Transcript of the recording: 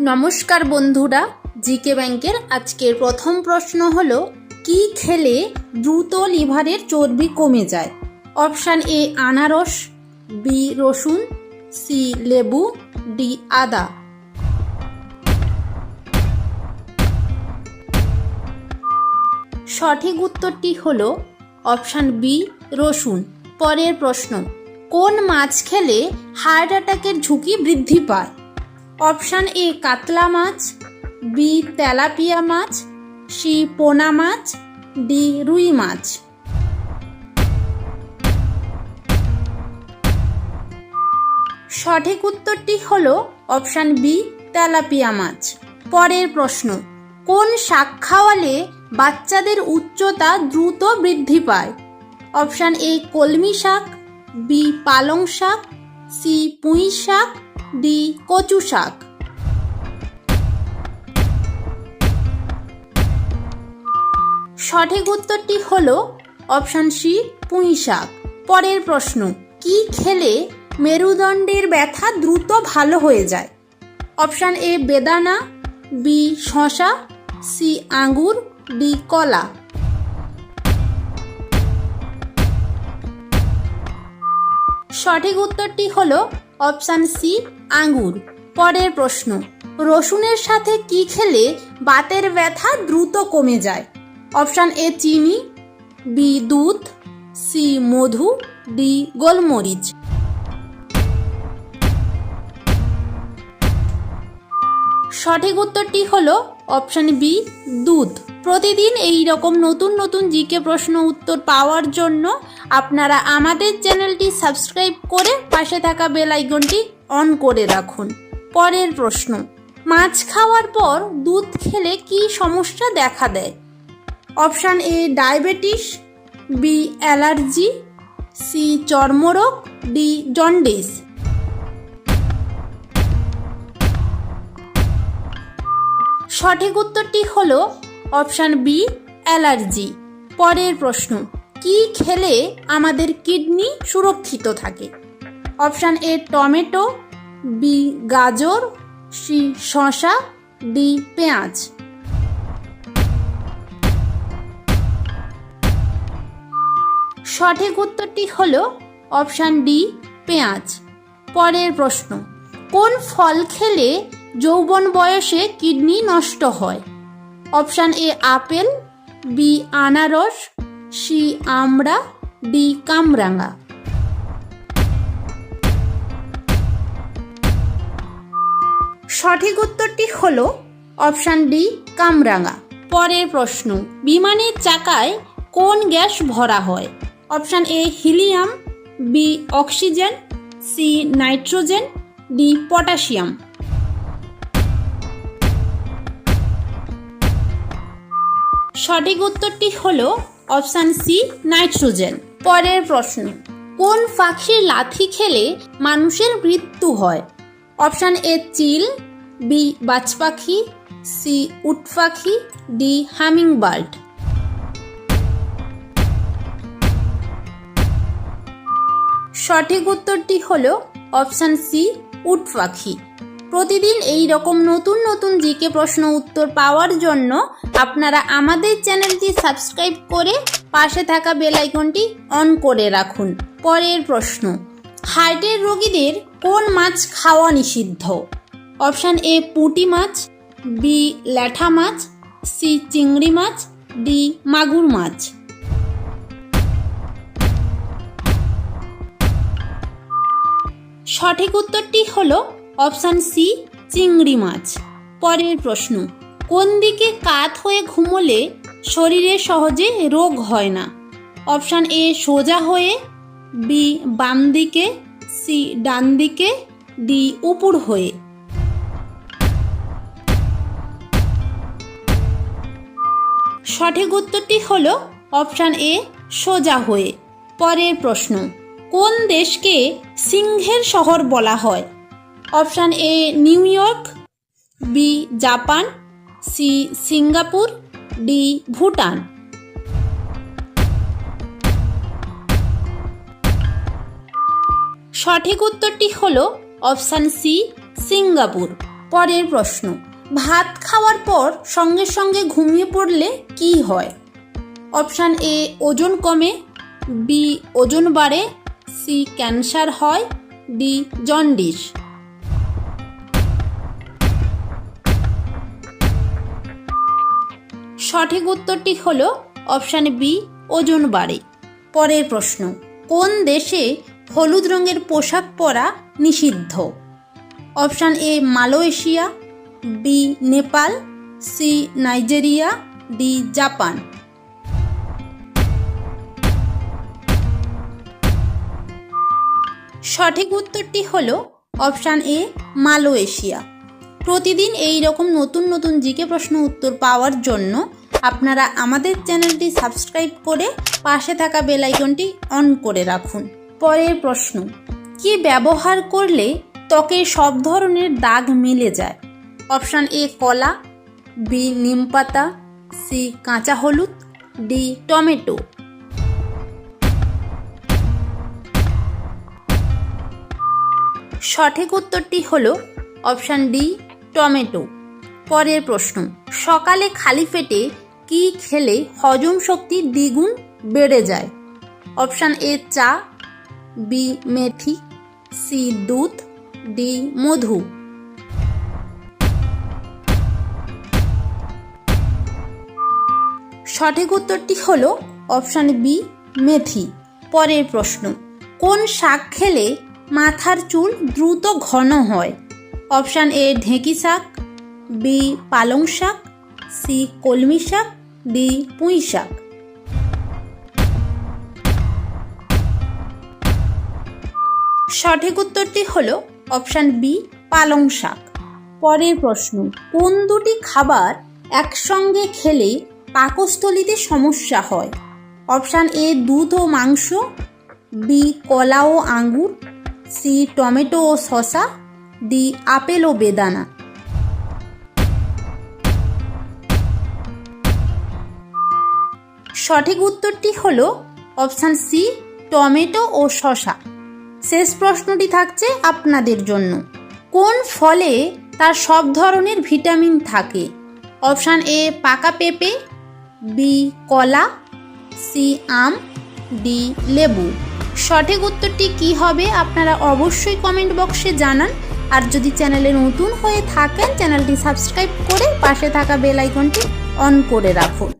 নমস্কার বন্ধুরা, জিকে ব্যাংকের আজকের প্রথম প্রশ্ন হল, কি খেলে দ্রুত লিভারের চর্বি কমে যায়? অপশান এ, আনারস, বি, রসুন, সি, লেবু, ডি, আদা। সঠিক উত্তরটি হল অপশান বি, রসুন। পরের প্রশ্ন, কোন মাছ খেলে হার্ট অ্যাটাকের ঝুঁকি বৃদ্ধি পায়? অপশান এ কাতলা মাছ, বি তেলাপিয়া মাছ, সি পোনা মাছ, ডি রুই মাছ। সঠিক উত্তরটি হল অপশান বি তেলাপিয়া মাছ। পরের প্রশ্ন, কোন শাক খাওয়ালে বাচ্চাদের উচ্চতা দ্রুত বৃদ্ধি পায়? অপশান এ কলমি শাক, বি পালং শাক, সি পুঁই শাক ডি কচু শাক। সঠিক উত্তরটি হল অপশান সি, পুঁই শাক। পরের প্রশ্ন, কি খেলে মেরুদণ্ডের ব্যথা দ্রুত ভালো হয়ে যায়? অপশান এ, বেদানা, বি, শশা, সি, আঙ্গুর, ডি, কলা। সঠিক উত্তরটি হল অপশান সি, আঙ্গুর। পরের প্রশ্ন, রসুনের সাথে কি খেলে বাতের ব্যথা দ্রুত কমে যায়? অপশান এ, চিনি, বি, দুধ, সি, মধু, ডি, গোলমরিচ। সঠিক উত্তরটি হলো অপশান বি, দুধ। প্রতিদিন এই রকম নতুন নতুন জিকে প্রশ্ন উত্তর পাওয়ার জন্য আপনারা আমাদের চ্যানেলটি সাবস্ক্রাইব করে পাশে থাকা বেল আইকনটি অন করে রাখুন। পরের প্রশ্ন, মাছ খাওয়ার পর দুধ খেলে কি সমস্যা দেখা দেয়? Option A, diabetes, B, allergy, C, চর্মরোগ, ডি, জন্ডিস। সঠিক উত্তরটি হল অপশান বি, অ্যালার্জি। পরের প্রশ্ন, কি খেলে আমাদের কিডনি সুরক্ষিত থাকে? অপশান এ, টমেটো, বি, গাজর, সি শশা ডি, পেঁয়াজ। সঠিক উত্তরটি হল অপশান ডি, পেঁয়াজ। পরের প্রশ্ন, কোন ফল খেলে যৌবন বয়সে কিডনি নষ্ট হয়? অপশান এ আপেল বি আনারস সি আমড়া ডি কামরাঙা। সঠিক উত্তরটি হল অপশান ডি কামরাঙা। পরের প্রশ্ন বিমানের চাকায় কোন গ্যাস ভরা হয়? Option A helium B oxygen C nitrogen D potassium. সঠিক উত্তরটি হল অপশান সি, নাইট্রোজেন। পরের প্রশ্ন, কোন পাখির লাথি খেলে মানুষের মৃত্যু হয়? অপশান এ, চিল, বি, বাজ পাখি, সি, উট পাখি, ডি হামিং বার্ড সঠিক উত্তরটি হল অপশান সি, উট পাখি। প্রতিদিন এই রকম নতুন নতুন জিকে প্রশ্ন উত্তর পাওয়ার জন্য আপনারা আমাদের চ্যানেলটি সাবস্ক্রাইব করে পাশে থাকা বেল আইকনটি অন করে রাখুন। পরের প্রশ্ন, হার্টের রোগীদের কোন মাছ খাওয়া নিষিদ্ধ? অপশান এ, পুঁটি মাছ, বি, ল্যাঠা মাছ, সি, চিংড়ি মাছ, ডি, মাগুর মাছ। সঠিক উত্তরটি হল অপশান সি, চিংড়ি মাছ। পরের প্রশ্ন, কোন দিকে কাত হয়ে ঘুমোলে শরীরে সহজে রোগ হয় না? অপশান এ, সোজা হয়ে, বি, বাম দিকে, সি, ডান দিকে, ডি, উপর হয়ে। সঠিক উত্তরটি হল অপশান এ, সোজা হয়ে। পরের প্রশ্ন, কোন দেশকে সিংহের শহর বলা হয়? Option A New York, B Japan, C Singapore, D Bhutan. সঠিক উত্তরটি হল অপশান সি সিঙ্গাপুর। পরের প্রশ্ন, ভাত খাওয়ার পর সঙ্গে সঙ্গে ঘুমিয়ে পড়লে কি হয়? অপশান এ, ওজন কমে। বি, ওজন বাড়ে। সি, ক্যান্সার হয়। D, jaundice. সঠিক উত্তরটি হল অপশান বি, ওজন বাড়ে। পরের প্রশ্ন, কোন দেশে হলুদ রঙের পোশাক পরা নিষিদ্ধ? Option A, Malaysia, B, Nepal, C, Nigeria, D, Japan. সঠিক উত্তরটি হল অপশান এ, মালয়েশিয়া। প্রতিদিন এই রকম নতুন নতুন জিকে প্রশ্ন উত্তর পাওয়ার জন্য আপনারা আমাদের চ্যানেলটি সাবস্ক্রাইব করে পাশে থাকা বেল আইকনটি অন করে রাখুন। পরের প্রশ্ন, কি ব্যবহার করলে ত্বকে সব ধরনের দাগ মিলে যায়? অপশান এ, কলা, বি নিমপাতা সি, কাঁচা হলুদ, ডি, টমেটো। সঠিক উত্তরটি হলো অপশান ডি, টমেটো। পরের প্রশ্ন, সকালে খালি পেটে কি খেলে হজম শক্তি দ্বিগুণ বেড়ে যায়? অপশান এ চা, বি মেথি, সি দুধ, ডি মধু। সঠিক উত্তরটি হলো অপশান বি মেথি। পরের প্রশ্ন, কোন শাক খেলে মাথার চুল দ্রুত ঘন হয়? অপশান এ ঢেঁকি শাক, বি পালং শাক সি কলমি শাক, ডি পুঁই শাক। সঠিক উত্তরটি হল অপশান বি, পালং শাক। পরের প্রশ্ন, কোন দুটি খাবার একসঙ্গে খেলে পাকস্থলিতে সমস্যা হয়? অপশান এ, দুধ ও মাংস, বি, কলা ও আঙ্গুর, সি, টমেটো ও শসা, ডি, আপেল ও বেদানা। সঠিক উত্তরটি হল অপশান সি টমেটো ও শসা। শেষ প্রশ্নটি থাকছে আপনাদের জন্য। কোন ফলে তার সব ধরনের ভিটামিন থাকে? অপশান এ পাকা পেঁপে বি কলা সি আম ডি লেবু। সঠিক উত্তরটি কি হবে আপনারা অবশ্যই কমেন্ট বক্সে জানান। আর যদি চ্যানেলে নতুন হয়ে থাকেন, চ্যানেলটি সাবস্ক্রাইব করে পাশে থাকা বেল আইকনটি অন করে রাখুন।